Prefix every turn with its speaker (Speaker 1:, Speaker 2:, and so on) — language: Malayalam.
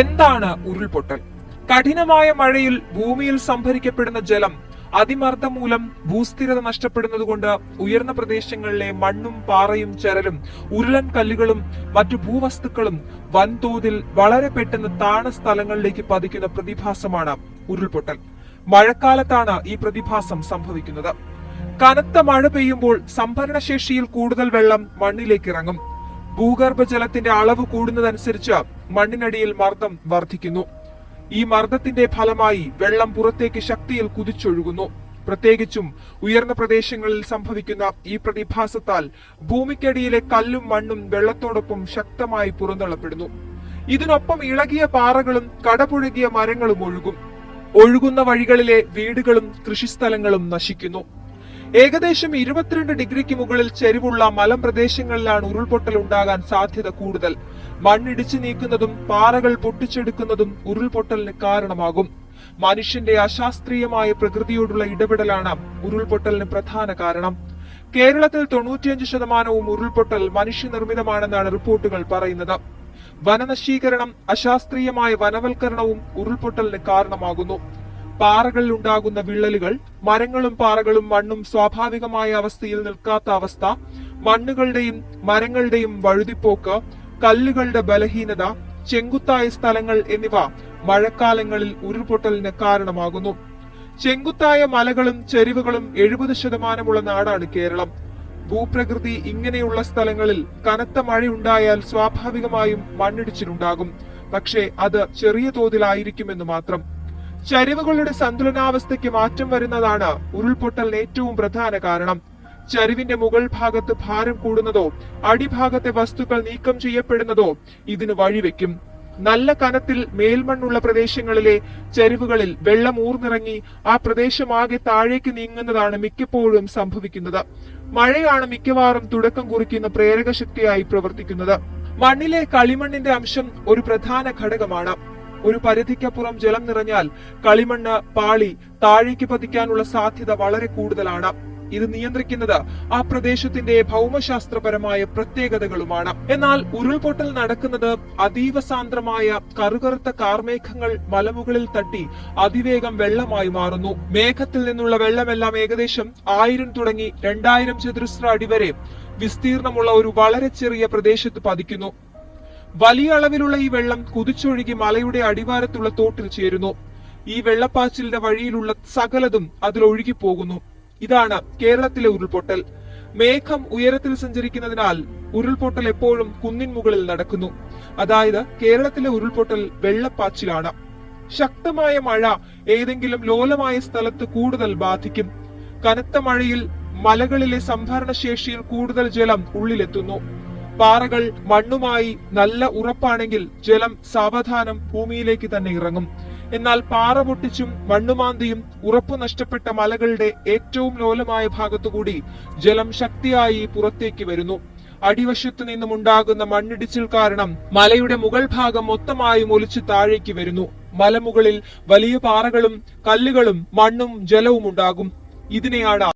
Speaker 1: എന്താണ് ഉരുൾപൊട്ടൽ? കഠിനമായ മഴയിൽ ഭൂമിയിൽ സംഭരിക്കപ്പെടുന്ന ജലം അതിമർദ്ദം മൂലം ഭൂസ്ഥിരത നഷ്ടപ്പെടുന്നതുകൊണ്ട് ഉയർന്ന പ്രദേശങ്ങളിലെ മണ്ണും പാറയും ചരലും ഉരുളൻ കല്ലുകളും മറ്റു ഭൂവസ്തുക്കളും വൻതോതിൽ വളരെ പെട്ടെന്ന് താണ സ്ഥലങ്ങളിലേക്ക് പതിക്കുന്ന പ്രതിഭാസമാണ് ഉരുൾപൊട്ടൽ. മഴക്കാലത്താണ് ഈ പ്രതിഭാസം സംഭവിക്കുന്നത്. കനത്ത മഴ പെയ്യുമ്പോൾ സംഭരണശേഷിയിൽ കൂടുതൽ വെള്ളം മണ്ണിലേക്ക് ഇറങ്ങും. ഭൂഗർഭജലത്തിന്റെ അളവ് കൂടുന്നതനുസരിച്ച് മണ്ണിനടിയിൽ മർദ്ദം വർദ്ധിക്കുന്നു. ഈ മർദ്ദത്തിന്റെ ഫലമായി വെള്ളം പുറത്തേക്ക് ശക്തിയിൽ കുതിച്ചൊഴുകുന്നു. പ്രത്യേകിച്ചും ഉയർന്ന പ്രദേശങ്ങളിൽ സംഭവിക്കുന്ന ഈ പ്രതിഭാസത്താൽ ഭൂമിക്കടിയിലെ കല്ലും മണ്ണും വെള്ളത്തോടൊപ്പം ശക്തമായി പുറന്തള്ളപ്പെടുന്നു. ഇതിനൊപ്പം ഇളകിയ പാറകളും കടപുഴകിയ മരങ്ങളും ഒഴുകും. ഒഴുകുന്ന വഴികളിലെ വീടുകളും കൃഷിസ്ഥലങ്ങളും നശിക്കുന്നു. ഏകദേശം ഇരുപത്തിരണ്ട് ഡിഗ്രിക്ക് മുകളിൽ ചെരിവുള്ള മലമ്പ്രദേശങ്ങളിലാണ് ഉരുൾപൊട്ടൽ ഉണ്ടാകാൻ സാധ്യത കൂടുതൽ. മണ്ണിടിച്ചു നീക്കുന്നതും പാറകൾ പൊട്ടിച്ചെടുക്കുന്നതും ഉരുൾപൊട്ടലിന് കാരണമാകും. മനുഷ്യന്റെ അശാസ്ത്രീയമായ പ്രകൃതിയോടുള്ള ഇടപെടലാണ് ഉരുൾപൊട്ടലിന് പ്രധാന കാരണം. കേരളത്തിൽ തൊണ്ണൂറ്റിയഞ്ച് ശതമാനവും ഉരുൾപൊട്ടൽ മനുഷ്യനിർമ്മിതമാണെന്നാണ് റിപ്പോർട്ടുകൾ പറയുന്നത്. വനനശീകരണം അശാസ്ത്രീയമായ വനവൽക്കരണവും ഉരുൾപൊട്ടലിന് കാരണമാകുന്നു. പാറകളിൽ ഉണ്ടാകുന്ന വിള്ളലുകൾ മരങ്ങളും പാറകളും മണ്ണും സ്വാഭാവികമായ അവസ്ഥയിൽ നിൽക്കാത്ത അവസ്ഥ മണ്ണുകളുടെയും മരങ്ങളുടെയും വഴുതിപ്പോക്ക് കല്ലുകളുടെ ബലഹീനത ചെങ്കുത്തായ സ്ഥലങ്ങൾ എന്നിവ മഴക്കാലങ്ങളിൽ ഉരുൾപൊട്ടലിന് കാരണമാകുന്നു. ചെങ്കുത്തായ മലകളും ചെരിവുകളും എഴുപത് ശതമാനമുള്ള നാടാണ് കേരളം. ഭൂപ്രകൃതി ഇങ്ങനെയുള്ള സ്ഥലങ്ങളിൽ കനത്ത മഴയുണ്ടായാൽ സ്വാഭാവികമായും മണ്ണിടിച്ചിലുണ്ടാകും. പക്ഷേ അത് ചെറിയ തോതിലായിരിക്കുമെന്ന് മാത്രം. ചരിവുകളുടെ സന്തുലനാവസ്ഥയ്ക്ക് മാറ്റം വരുന്നതാണ് ഉരുൾപൊട്ടലിന് ഏറ്റവും പ്രധാന കാരണം. ചരിവിന്റെ മുകൾ ഭാഗത്ത് ഭാരം കൂടുന്നതോ അടിഭാഗത്തെ വസ്തുക്കൾ നീക്കം ചെയ്യപ്പെടുന്നതോ ഇതിന് വഴിവെക്കും. നല്ല കനത്തിൽ മേൽമണ്ണുള്ള പ്രദേശങ്ങളിലെ ചരിവുകളിൽ വെള്ളം ഊർന്നിറങ്ങി ആ പ്രദേശമാകെ താഴേക്ക് നീങ്ങുന്നതാണ് മിക്കപ്പോഴും സംഭവിക്കുന്നത്. മഴയാണ് മിക്കവാറും തുടക്കം കുറിക്കുന്ന പ്രേരക ശക്തിയായി പ്രവർത്തിക്കുന്നത്. മണ്ണിലെ കളിമണ്ണിന്റെ അംശം ഒരു പ്രധാന ഘടകമാണ്. ഒരു പരിധിക്കപ്പുറം ജലം നിറഞ്ഞാൽ കളിമണ്ണ് പാളി താഴേക്ക് പതിക്കാനുള്ള സാധ്യത വളരെ കൂടുതലാണ്. ഇത് നിയന്ത്രിക്കുന്നത് ആ പ്രദേശത്തിന്റെ ഭൗമശാസ്ത്രപരമായ പ്രത്യേകതകളുമാണ്. എന്നാൽ ഉരുൾപൊട്ടൽ നടക്കുന്നത് അതീവ സാന്ദ്രമായ കറുകറുത്ത കാർമേഘങ്ങൾ മലമുകളിൽ തട്ടി അതിവേഗം വെള്ളമായി മാറുന്നു. മേഘത്തിൽ നിന്നുള്ള വെള്ളമെല്ലാം ഏകദേശം ആയിരം തുടങ്ങി രണ്ടായിരം ചതുരശ്ര അടി വരെ വിസ്തീർണമുള്ള ഒരു വളരെ ചെറിയ പ്രദേശത്ത് പതിക്കുന്നു. വലിയ അളവിലുള്ള ഈ വെള്ളം കുതിച്ചൊഴുകി മലയുടെ അടിവാരത്തുള്ള തോട്ടിൽ ചേരുന്നു. ഈ വെള്ളപ്പാച്ചിലിന്റെ വഴിയിലുള്ള സകലതും അതിൽ ഒഴുകിപ്പോകുന്നു. ഇതാണ് കേരളത്തിലെ ഉരുൾപൊട്ടൽ. മേഘം ഉയരത്തിൽ സഞ്ചരിക്കുന്നതിനാൽ ഉരുൾപൊട്ടൽ എപ്പോഴും കുന്നിൻ മുകളിൽ നടക്കുന്നു. അതായത് കേരളത്തിലെ ഉരുൾപൊട്ടൽ വെള്ളപ്പാച്ചിലാണ്. ശക്തമായ മഴ ഏതെങ്കിലും ലോലമായ സ്ഥലത്ത് കൂടുതൽ ബാധിക്കും. കനത്ത മഴയിൽ മലകളിലെ സംഭരണ ശേഷിയിൽ കൂടുതൽ ജലം ഉള്ളിലെത്തുന്നു. പാറകൾ മണ്ണുമായി നല്ല ഉറപ്പാണെങ്കിൽ ജലം സാവധാനം ഭൂമിയിലേക്ക് തന്നെ ഇറങ്ങും. എന്നാൽ പാറ പൊട്ടിച്ചും മണ്ണുമാന്തിയും ഉറപ്പു നഷ്ടപ്പെട്ട മലകളുടെ ഏറ്റവും ലോലമായ ഭാഗത്തുകൂടി ജലം ശക്തിയായി പുറത്തേക്ക് വരുന്നു. അടിവശത്തു നിന്നും ഉണ്ടാകുന്ന മണ്ണിടിച്ചിൽ കാരണം മലയുടെ മുകൾ ഭാഗം മൊത്തമായും ഒലിച്ചു താഴേക്ക് വരുന്നു. മലമുകളിൽ വലിയ പാറകളും കല്ലുകളും മണ്ണും ജലവും ഉണ്ടാകും ഇതിനെയാണ്